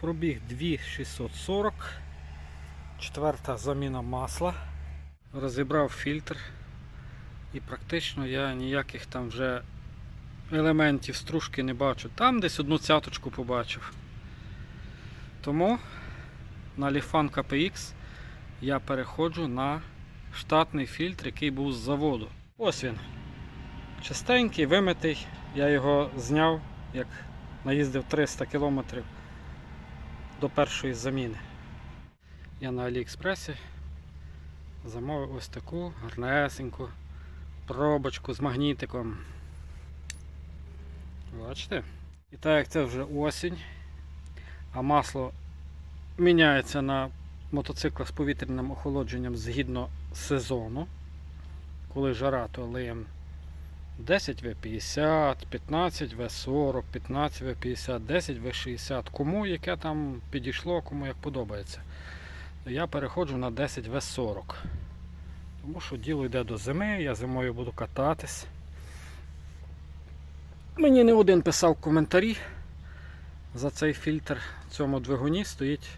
Пробіг 2640. Четверта заміна масла. Розібрав фільтр. І практично я ніяких там вже елементів стружки не бачу. Там десь одну цяточку побачив. Тому на Lifan KPX я переходжу на штатний фільтр, який був з заводу. Ось він. Чистенький, вимитий. Я його зняв, як наїздив 300 км до першої заміни. Я на Аліекспресі замовив ось таку гарнесеньку пробочку з магнітиком. Бачите? І так як це вже осінь, а масло міняється на мотоциклах з повітряним охолодженням згідно сезону. Коли жара, то лиємо 10 В50, 15 В40, 15 В50, 10 В60. Кому яке там підійшло, кому як подобається. Я переходжу на 10 В40. Тому що діло йде до зими, я зимою буду кататись. Мені не один писав коментарі за цей фільтр в цьому двигуні стоїть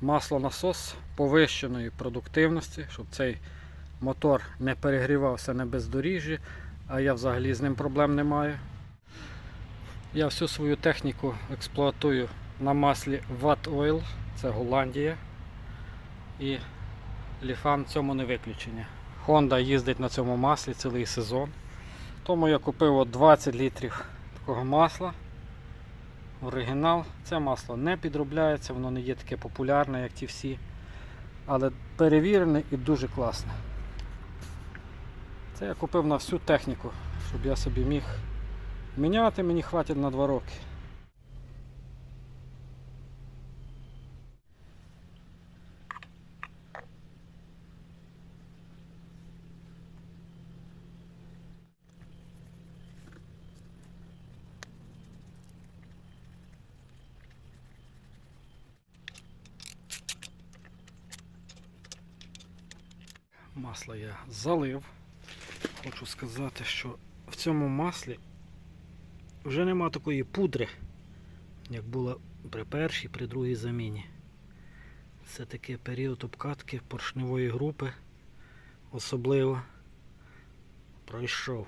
маслонасос повищеної продуктивності, щоб цей мотор не перегрівався на бездоріжжі, а я взагалі з ним проблем не маю. Я всю свою техніку експлуатую на маслі Watt Oil, це Голландія. І Ліфан в цьому не виключення. Honda їздить на цьому маслі цілий сезон. Тому я купив от 20 літрів такого масла. Оригінал. Це масло не підробляється, воно не є таке популярне, як ті всі. Але перевірене і дуже класне. Це я купив на всю техніку, щоб я собі міг міняти, мені хватить на 2 роки. Масло я залив. Хочу сказати, що в цьому маслі вже нема такої пудри, як було при першій, при другій заміні. Це таки період обкатки поршневої групи особливо пройшов.